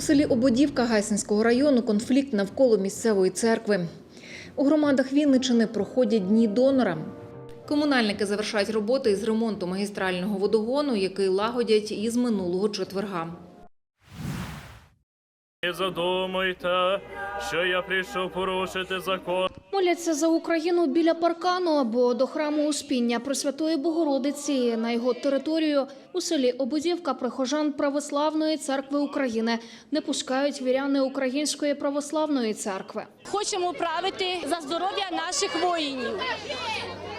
У селі Ободівка Гайсинського району конфлікт навколо місцевої церкви. У громадах Вінничини проходять дні донора. Комунальники завершають роботи із ремонту магістрального водогону, який лагодять із минулого четверга. Не задумуйте, що я прийшов порушити закон. Моляться за Україну біля паркану або до храму Успіння Пресвятої Богородиці. На його територію у селі Обузівка прихожан Православної церкви України. Не пускають віряни Української православної церкви. Хочемо правити за здоров'я наших воїнів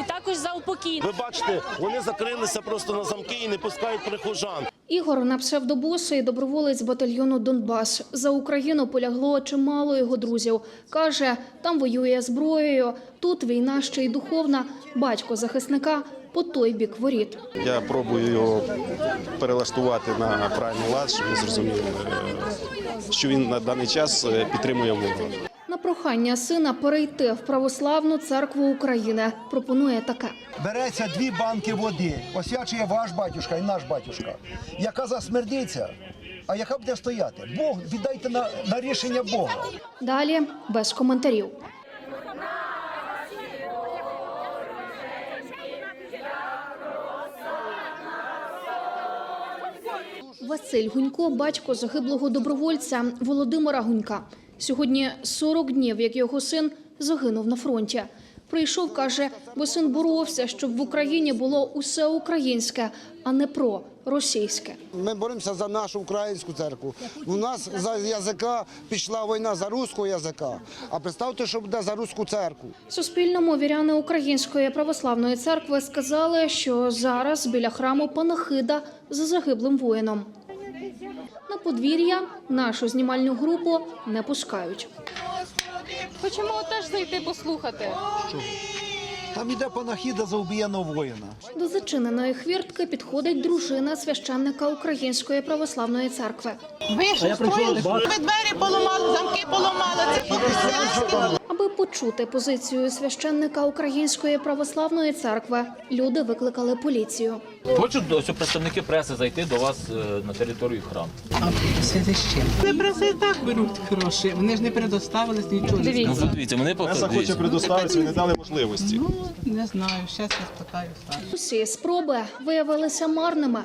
і також за упокій. Ви бачите, вони закрилися просто на замки і не пускають прихожан. Ігор на псевдобосий доброволець батальйону Донбас. За Україну полягло чимало його друзів. Каже, там воює зброєю. Тут війна ще й духовна. Батько захисника по той бік воріт. Я пробую його перелаштувати на правильний лад, щоб ми зрозуміли, е, що він на даний час е, підтримує ворога. На прохання сина перейти в православну церкву України пропонує таке. Береться дві банки води, освячує ваш батюшка і наш батюшка, яка засмердиться, а яка буде стояти. Бог віддайте на, на рішення Бога. Далі без коментарів. Василь Гунько, батько загиблого добровольця Володимира Гунька. Сьогодні 40 днів, як його син загинув на фронті. Прийшов, каже, бо син боровся, щоб в Україні було усе українське, а не про російське. Ми боремося за нашу українську церкву. У нас за язика пішла війна за руського язика. А представте, що буде за руську церкву. Суспільному віряни Української православної церкви сказали, що зараз біля храму панахида за загиблим воїном. На подвір'я нашу знімальну групу не пускають. Хочемо теж зайти послухати. Там іде панахіда за убієного воїна. До зачиненої хвіртки підходить дружина священника Української православної церкви. Ви що строїли? Ви двері поламали, замки поламали. Це Аби почути позицію священника Української православної церкви, люди викликали поліцію. Хочуть ось представники преси зайти до вас е, на територію храму. Ви преси так беруть гроші. Вони ж не предоставились нічого. Ну, дивіться, мене Преса хоче покажуть. предоставити, не дали можливості. Не знаю, зараз я спитаю. Усі спроби виявилися марними.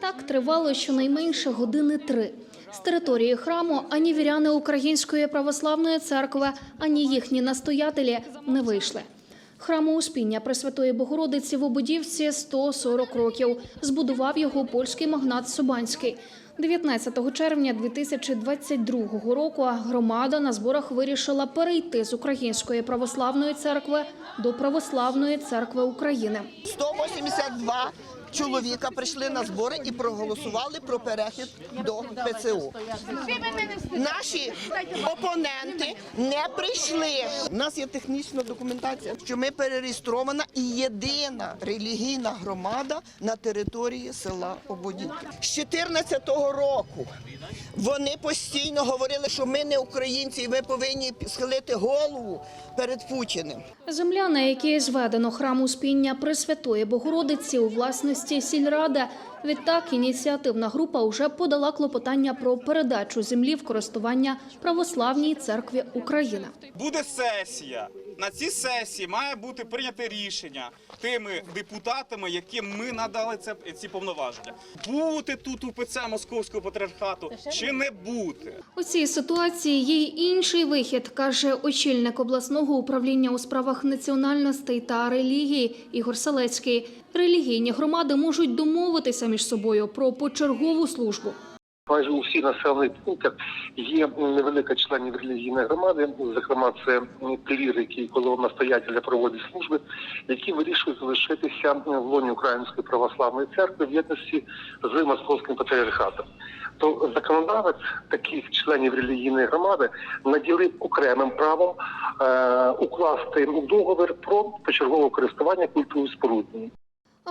Так тривало щонайменше години три. З території храму ані віряни Української православної церкви, ані їхні настоятелі не вийшли. Храму Успіння Пресвятої Богородиці в Ободівці 140 років. Збудував його польський магнат Собанський. 19 червня 2022 року громада на зборах вирішила перейти з Української православної церкви до Православної церкви України. 182 чоловіка прийшли на збори і проголосували про перехід до ПЦУ. Наші опоненти не прийшли. У нас є технічна документація, що ми перереєстрована і єдина релігійна громада на території села Ободівки. З 2014 року вони постійно говорили, що ми не українці, і ми повинні схилити голову перед Путіним. Земля, на якій зведено храм Успіння Пресвятої Богородиці у власності сільради. Відтак ініціативна група вже подала клопотання про передачу землі в користування Православній церкві України. Буде сесія. На цій сесії має бути прийняте рішення тими депутатами, яким ми надали це ці повноваження. Бути тут у ПЦ Московського патріархату чи не бути. У цій ситуації є й інший вихід, каже очільник обласного управління у справах національностей та релігії Ігор Салецький. Релігійні громади можуть домовитися між собою про почергову службу. Майже у всіх населених пунктах є невелика членів релігійної громади, зокрема це клірики і настоятеля проводять служби, які вирішують залишитися в лоні Української православної церкви в єдності з московським патріархатом. То законодавець таких членів релігійної громади наділив окремим правом е, укласти договір про почергове користування культурою спорудною.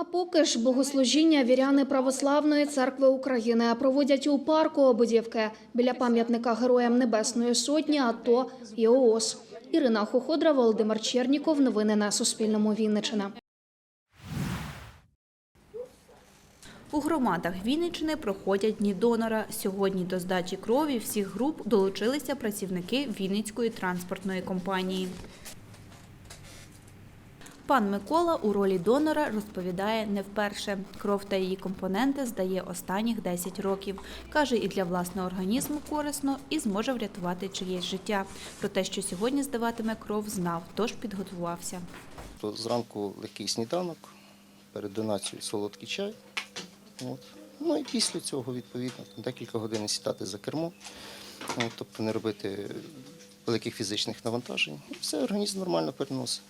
А поки ж богослужіння віряни Православної церкви України проводять у парку Ободівки біля пам'ятника Героям Небесної Сотні АТО і ООС. Ірина Хоходра, Володимир Черніков. Новини на Суспільному. Вінниччина. У громадах Вінниччини проходять дні донора. Сьогодні до здачі крові всіх груп долучилися працівники Вінницької транспортної компанії. Пан Микола у ролі донора розповідає не вперше. Кров та її компоненти здає останніх 10 років. Каже, і для власного організму корисно, і зможе врятувати чиєсь життя. Про те, що сьогодні здаватиме кров, знав, тож підготувався. Зранку легкий сніданок, перед донацією солодкий чай. От. Ну і після цього, відповідно, декілька годин сідати за кермо, тобто не робити великих фізичних навантажень. Все, організм нормально переносить.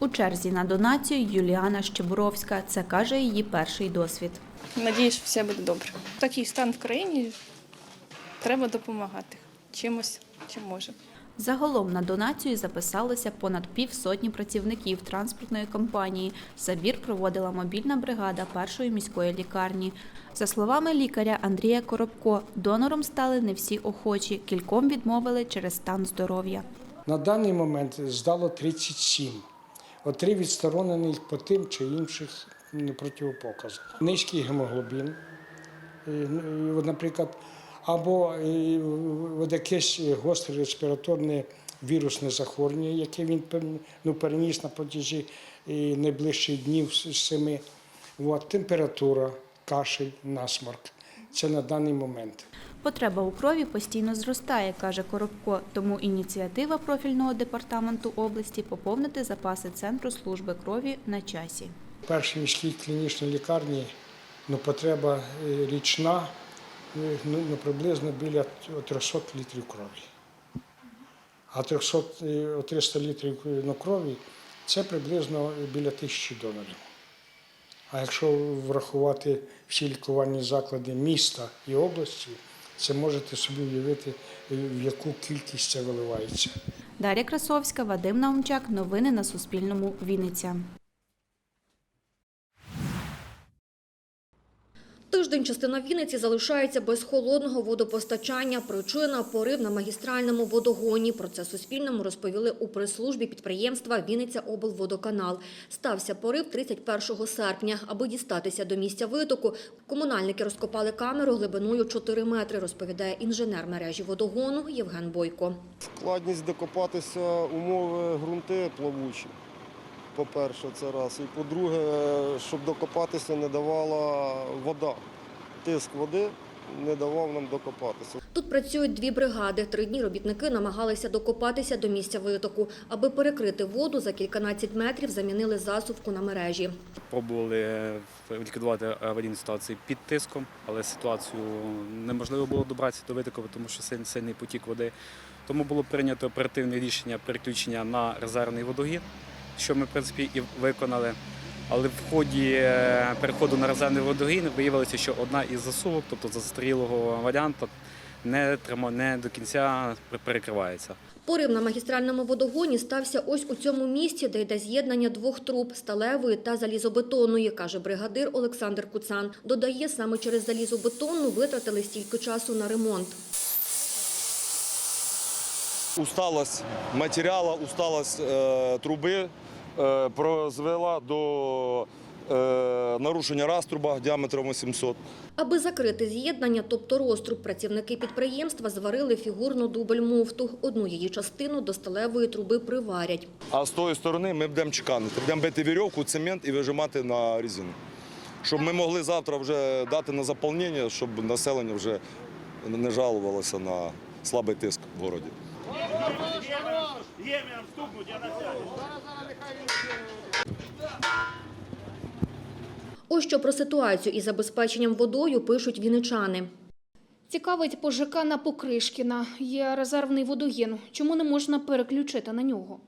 У черзі на донацію Юліана Щебуровська. Це каже її перший досвід. Надіюсь, що все буде добре. Такий стан в країні треба допомагати чимось, чим може. Загалом на донацію записалося понад півсотні працівників транспортної компанії. Забір проводила мобільна бригада першої міської лікарні. За словами лікаря Андрія Коробко, донором стали не всі охочі. Кільком відмовили через стан здоров'я. На даний момент здало 37. От три відсторонені по тим чи інших противопоказах. Низький гемоглобін, е, от, наприклад, або е, якесь гостре респіраторне вірусне захворювання, яке він ну, переніс на протязі е, найближчих днів з семи. Температура, кашель, насморк. Це на даний момент. Потреба у крові постійно зростає, каже Коробко. Тому ініціатива профільного департаменту області поповнити запаси центру служби крові на часі. В першій міській клінічній лікарні ну, потреба е, річна е, ну, ну, приблизно біля 300 літрів крові. А 300, е, 300 літрів ну, крові це приблизно біля тисячі донорів. А якщо врахувати всі лікувальні заклади міста і області, це можете собі уявити, е, в яку кількість це виливається. Дар'я Красовська, Вадим Наумчак. Новини на Суспільному. Вінниця. Тиждень частина Вінниці залишається без холодного водопостачання. Причина – порив на магістральному водогоні. Про це Суспільному розповіли у прес-службі підприємства «Вінниця облводоканал». Стався порив 31 серпня. Аби дістатися до місця витоку, комунальники розкопали камеру глибиною 4 метри, розповідає інженер мережі водогону Євген Бойко. Складність докопатися умови ґрунти плавучі. По-перше, це раз. І по-друге, щоб докопатися не давала вода. Тиск води не давав нам докопатися. Тут працюють дві бригади. Три дні робітники намагалися докопатися до місця витоку. Аби перекрити воду, за кільканадцять метрів замінили засувку на мережі. Пробували ліквідувати аварійну ситуацію під тиском, але ситуацію неможливо було добратися до витоку, тому що сильний, сильний потік води. Тому було прийнято оперативне рішення переключення на резервний водогін, що ми в принципі і виконали. Але в ході е, переходу на резервний водогін виявилося, що одна із засувок, тобто застарілого варіанту, не, не до кінця перекривається. Порив на магістральному водогоні стався ось у цьому місці, де йде з'єднання двох труб – сталевої та залізобетонної, каже бригадир Олександр Куцан. Додає, саме через залізобетонну витратили стільки часу на ремонт. Усталость матеріалу, усталость е, труби е, призвела до е, нарушення раструба діаметром 800. Аби закрити з'єднання, тобто розтруб, працівники підприємства зварили фігурну дубль-муфту. Одну її частину до сталевої труби приварять. А з тої сторони ми будемо чеканити. Будемо бити вірьовку, цемент і вижимати на резину. Щоб ми могли завтра вже дати на заповнення, щоб населення вже не жалувалося на слабий тиск в городі. Ось що про ситуацію із забезпеченням водою пишуть віничани. Цікавить по ЖК на Покришкіна. Є резервний водогін. Чому не можна переключити на нього?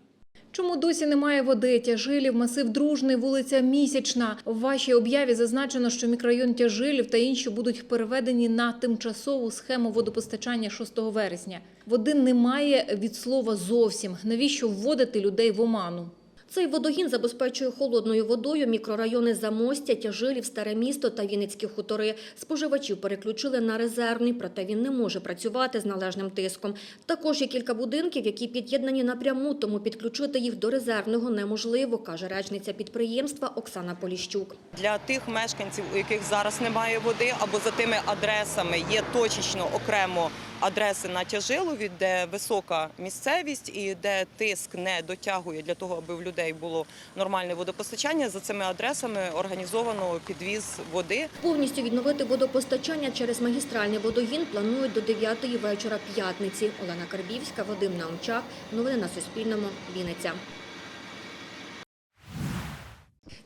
Чому досі немає води? Тяжилів, масив Дружний, вулиця Місячна. В вашій об'яві зазначено, що мікрорайон Тяжилів та інші будуть переведені на тимчасову схему водопостачання 6 вересня. Води немає від слова зовсім. Навіщо вводити людей в оману? Цей водогін забезпечує холодною водою мікрорайони Замостя, Тяжилів, Старе місто та Вінницькі хутори. Споживачів переключили на резервний, проте він не може працювати з належним тиском. Також є кілька будинків, які під'єднані напряму, тому підключити їх до резервного неможливо, каже речниця підприємства Оксана Поліщук. Для тих мешканців, у яких зараз немає води, або за тими адресами є точечно окремо адреси на Тяжилові, де висока місцевість і де тиск не дотягує для того, аби в людей було нормальне водопостачання. За цими адресами організовано підвіз води. Повністю відновити водопостачання через магістральний водогін планують до 9-ї вечора п'ятниці. Олена Карбівська, Вадим Наумчак. Новини на Суспільному. Вінниця.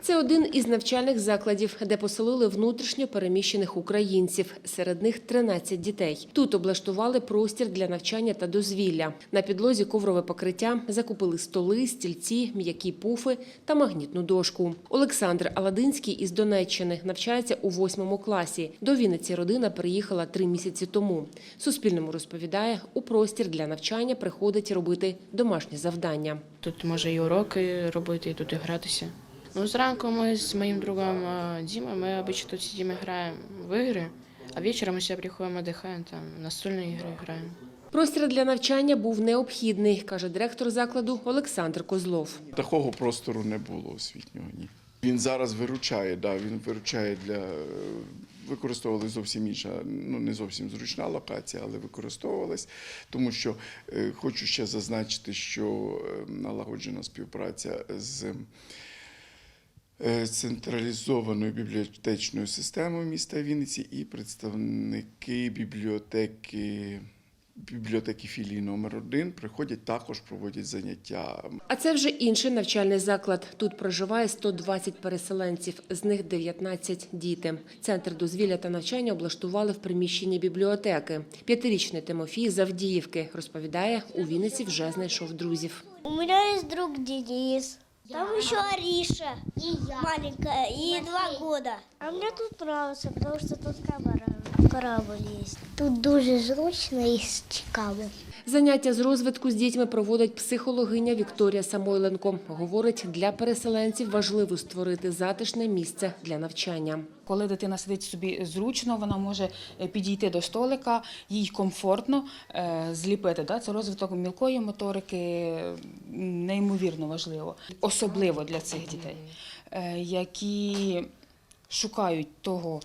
Це один із навчальних закладів, де поселили внутрішньо переміщених українців. Серед них 13 дітей. Тут облаштували простір для навчання та дозвілля. На підлозі коврове покриття закупили столи, стільці, м'які пуфи та магнітну дошку. Олександр Аладинський із Донеччини навчається у восьмому класі. До Вінниці родина приїхала три місяці тому. Суспільному розповідає, у простір для навчання приходить робити домашні завдання. Тут може і уроки робити, і тут і гратися. Ну, зранку ми з моїм другом а, Дімою, ми обычно тут сидимо і граємо в ігри, а вечором ми сюди приходимо, віддихаємо, там настольні ігри граємо. Простір для навчання був необхідний, каже директор закладу Олександр Козлов. Такого простору не було освітнього. Ні. Він зараз виручає, да, він виручає для е, використовували зовсім інша, ну не зовсім зручна локація, але використовувалась, тому що е, хочу ще зазначити, що е, налагоджена співпраця з е, централізованою бібліотечною системою міста Вінниці і представники бібліотеки. Бібліотеки філії номер 1 приходять також проводять заняття. А це вже інший навчальний заклад. Тут проживає 120 переселенців, з них 19 діти. Центр дозвілля та навчання облаштували в приміщенні бібліотеки. П'ятирічний Тимофій з Авдіївки розповідає, у Вінниці вже знайшов друзів. У меня есть друг Денис. Там еще Ариша. И я. Маленькая. И два года. А мне тут нравится, потому что тут камера. Корабль есть. Тут дуже зручно і цікаво. Заняття з розвитку з дітьми проводить психологиня Вікторія Самойленко. Говорить, для переселенців важливо створити затишне місце для навчання. Коли дитина сидить собі зручно, вона може е, підійти до столика, їй комфортно е, зліпити. Це розвиток мілкої моторики неймовірно важливо, особливо для цих дітей, е, які шукають того.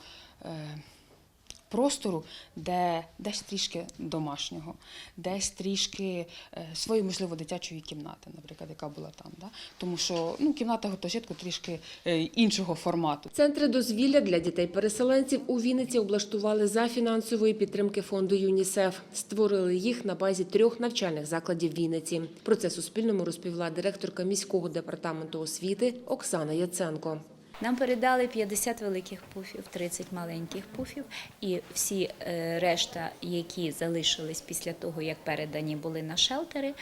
Простору, де десь трішки домашнього, десь трішки е, своєї, можливо, дитячої кімнати, наприклад, яка була там. Да? Тому що ну, кімната гуртожитку трішки е, іншого формату. Центри дозвілля для дітей-переселенців у Вінниці облаштували за фінансової підтримки фонду ЮНІСЕФ. Створили їх на базі трьох навчальних закладів Вінниці. Про це Суспільному розповіла директорка міського департаменту освіти Оксана Яценко. Нам передали 50 великих пуфів, 30 маленьких пуфів, і всі е, решта, які залишились після того, як передані були на шелтери,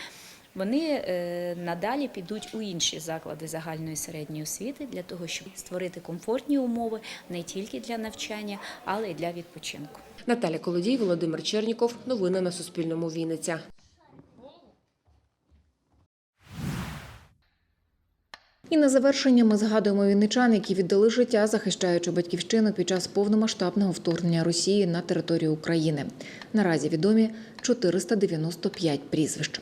вони е, надалі підуть у інші заклади загальної середньої освіти для того, щоб створити комфортні умови не тільки для навчання, але й для відпочинку. Наталя Колодій, Володимир Черніков. Новини на Суспільному. Вінниця. І на завершення ми згадуємо вінничан, які віддали життя, захищаючи батьківщину під час повномасштабного вторгнення Росії на територію України. Наразі відомі 495 прізвищ.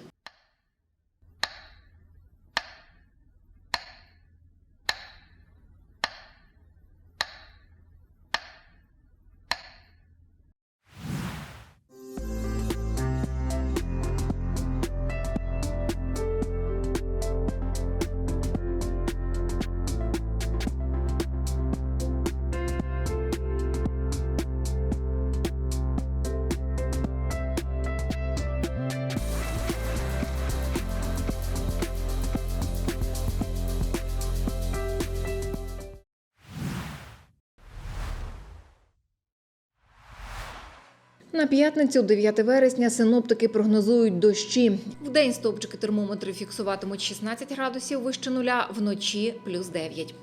На п'ятницю, 9 вересня, синоптики прогнозують дощі. В день стовпчики термометри фіксуватимуть 16 градусів вище нуля, вночі – плюс 9.